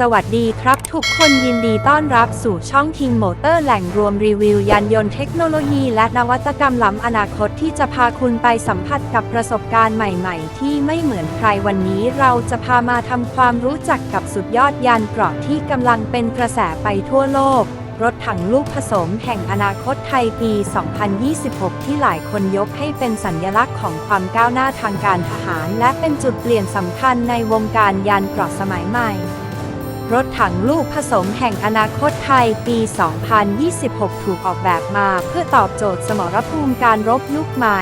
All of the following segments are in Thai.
สวัสดีครับ ทุกคนยินดีต้อนรับสู่ช่องทิงโมเตอร์แหล่งรวมรีวิวยานยนต์เทคโนโลยีและนวัตกรรมล้ำอนาคตที่จะพาคุณไปสัมผัสกับประสบการณ์ใหม่ๆ ที่ไม่เหมือนใครวันนี้เราจะพามาทำความรู้จักกับสุดยอดยานเกราะที่กำลังเป็นกระแสไปทั่วโลก รถถังลูกผสมแห่งอนาคตไทยปี 2026 ที่หลายคนยกให้เป็นสัญลักษณ์ของความก้าวหน้าทางการทหาร และเป็นจุดเปลี่ยนสำคัญในวงการยานเกราะสมัยใหม่ รถถังลูกผสมแห่งอนาคตไทยปี 2026 ถูกออกแบบมาเพื่อตอบโจทย์สมรภูมิการรบยุคใหม่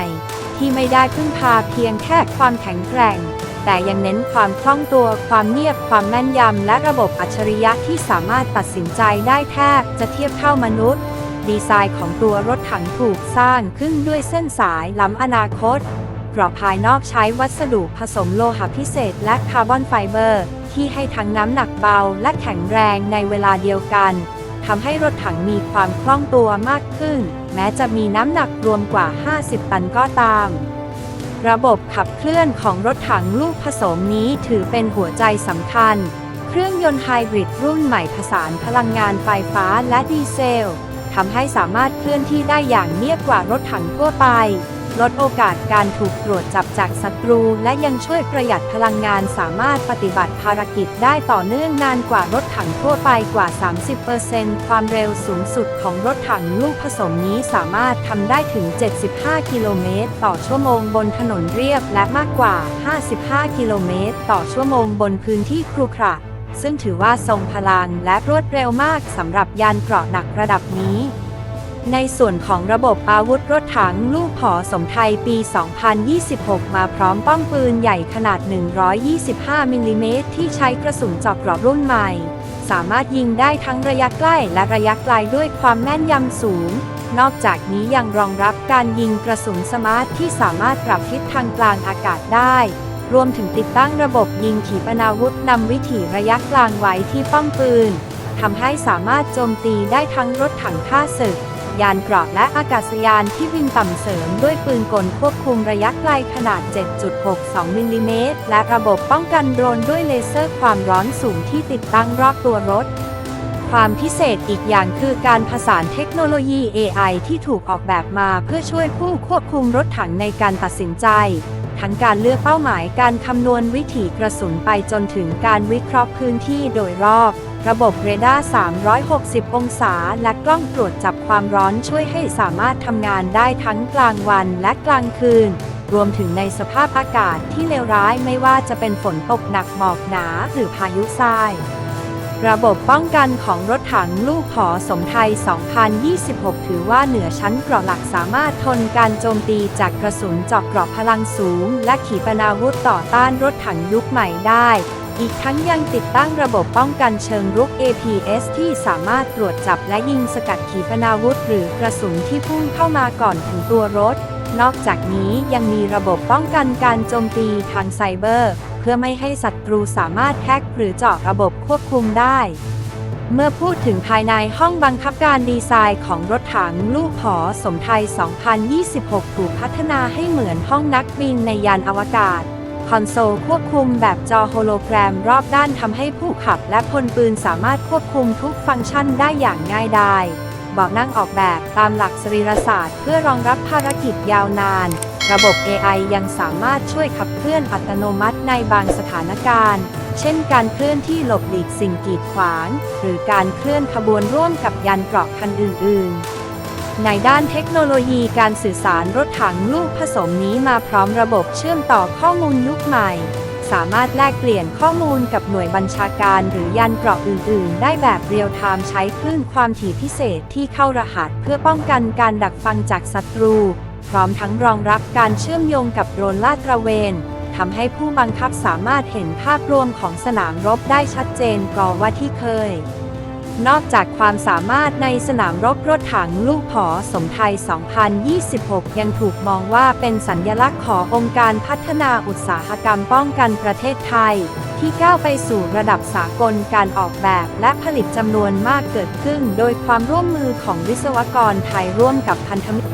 ที่ไม่ได้พึ่งพาเพียงแค่ความแข็งแกร่ง แต่ยังเน้นความคล่องตัว ความเงียบ ความแม่นยำ และระบบอัจฉริยะที่สามารถตัดสินใจได้แทบจะเทียบเท่ามนุษย์ ดีไซน์ของตัวรถถังถูกสร้างขึ้นด้วยเส้นสายล้ำอนาคตกรอบภายนอกใช้วัสดุผสมโลหะพิเศษและคาร์บอนไฟเบอร์ ที่ให้ทั้งน้ำหนักเบาและแข็งแรงในเวลาเดียวกันทำให้รถถังมีความคล่องตัวมากขึ้น แม้จะมีน้ำหนักรวมกว่า 50 ตันก็ตาม ระบบขับเคลื่อนของรถถังลูกผสมนี้ถือเป็นหัวใจสำคัญ เครื่องยนต์ไฮบริดรุ่นใหม่ผสานพลังงานไฟฟ้าและดีเซลทำให้สามารถเคลื่อนที่ได้อย่างเนียบกว่ารถถังทั่วไป ลดโอกาสการถูกตรวจจับจากศัตรู และยังช่วยประหยัดพลังงานสามารถปฏิบัติภารกิจได้ต่อเนื่องนานกว่ารถถังทั่วไปกว่า 30%ความเร็วสูงสุดของรถถังลูกผสมนี้สามารถทำได้ถึง 75 กิโลเมตร ต่อชั่วโมงบนถนนเรียบและมากกว่า 55 กิโลเมตร ต่อชั่วโมงบนพื้นที่ครุขระซึ่งถือว่าทรงพลังและรวดเร็วมากสำหรับยานเกราะหนักระดับนี้ ในส่วนของระบบอาวุธรถถังลูกผอสมไทยปี 2026 มาพร้อมป้อมปืนใหญ่ขนาด 125 มิลลิเมตรที่ใช้กระสุนเจอบกรอบรุ่นใหม่ สามารถยิงได้ทั้งระยะใกล้และระยะไกลด้วยความแม่นยำสูง นอกจากนี้ยังรองรับการยิงกระสุนสมาร์ทที่สามารถปรับทิศทางกลางอากาศได้ รวมถึงติดตั้งระบบยิงขีปนาวุธนำวิถีระยะกลางไว้ที่ป้อมปืนทำให้สามารถโจมตีได้ทั้งรถถังฆ่าศึก ยานเกราะและอากาศยานที่บินต่ำเสริมด้วยปืนกลควบคุมระยะไกลขนาด 7.62 มิลลิเมตร และระบบป้องกันโดรนด้วยเลเซอร์ความร้อนสูงที่ติดตั้งรอบตัวรถความพิเศษอีกอย่างคือการผสานเทคโนโลยี AI ที่ถูกออกแบบมาเพื่อช่วยผู้ควบคุมรถถังในการตัดสินใจ ทั้งการเลือกเป้าหมายการคำนวณวิถีกระสุนไปจนถึงการวิเคราะห์พื้นที่โดยรอบ ระบบเรดาร์ 360 องศา และกล้องตรวจจับความร้อนช่วยให้สามารถทำงานได้ทั้งกลางวันและกลางคืน รวมถึงในสภาพอากาศที่เลวร้ายไม่ว่าจะเป็นฝนตกหนักหมอกหนาหรือพายุทราย ระบบป้องกันของรถถังลูกหอสมไทย 2026 ถือว่าเหนือชั้นเกราะหลักสามารถทนการโจมตีจากกระสุนเจาะเกราะพลังสูง และขีปนาวุธต่อต้านรถถังยุคใหม่ได้ อีกทั้งยังติดตั้งระบบป้องกันเชิงรุก APS ที่สามารถตรวจจับและยิงสกัดขีปนาวุธ หรือกระสุนที่พุ่งเข้ามาก่อนถึงตัวรถ นอกจากนี้ยังมีระบบป้องกันการโจมตีทางไซเบอร์ เพื่อไม่ให้ศัตรูสามารถแฮกหรือเจาะระบบควบคุมได้ เมื่อพูดถึงภายในห้องบังคับการดีไซน์ของรถถังลูกหอสมไทย 2026 ถูกพัฒนาให้เหมือนห้องนักบินในยานอวกาศ อนโซลควบคุมแบบจอโฮโลแกรมรอบด้านทำให้ผู้ขับและพลปืนสามารถควบคุมทุกฟังก์ชันได้อย่างง่ายดายเบอกนั่งออกแบบตามหลักสรีรศาสตร์ เพื่อรองรับภารกิจยาวนาน ระบบ AI ยังสามารถช่วยขับเคลื่อนอัตโนมัติในบางสถานการณ์ เช่นการเคลื่อนที่หลบหลีกสิ่งกีดขวาง หรือการเคลื่อนขบวนร่วมกับยานเกราะคันอื่น ๆ ในด้านเทคโนโลยีการสื่อสารรถถังลูกผสมนี้มาพร้อมระบบเชื่อมต่อข้อมูลยุคใหม่ สามารถแลกเปลี่ยนข้อมูลกับหน่วยบัญชาการหรือยานเกราะอื่น ๆ ได้แบบเรียลไทม์ใช้คลื่นความถี่พิเศษที่เข้ารหัสเพื่อป้องกันการดักฟังจากศัตรู พร้อมทั้งรองรับการเชื่อมโยงกับโดรนลาดตระเวนทำให้ผู้บังคับสามารถเห็นภาพรวมของสนามรบได้ชัดเจนกว่าที่เคย นอกจากความสามารถในสนามรบรถถังลูกผอสมไทย 2026 ยังถูกมองว่าเป็นสัญญลักษณ์ขององค์การพัฒนาอุตสาหกรรมป้องกันประเทศไทย ที่ก้าวไปสู่ระดับสากลการออกแบบและผลิตจำนวนมากเกิดขึ้น โดยความร่วมมือของวิศวกรไทยร่วมกับพันธมิตร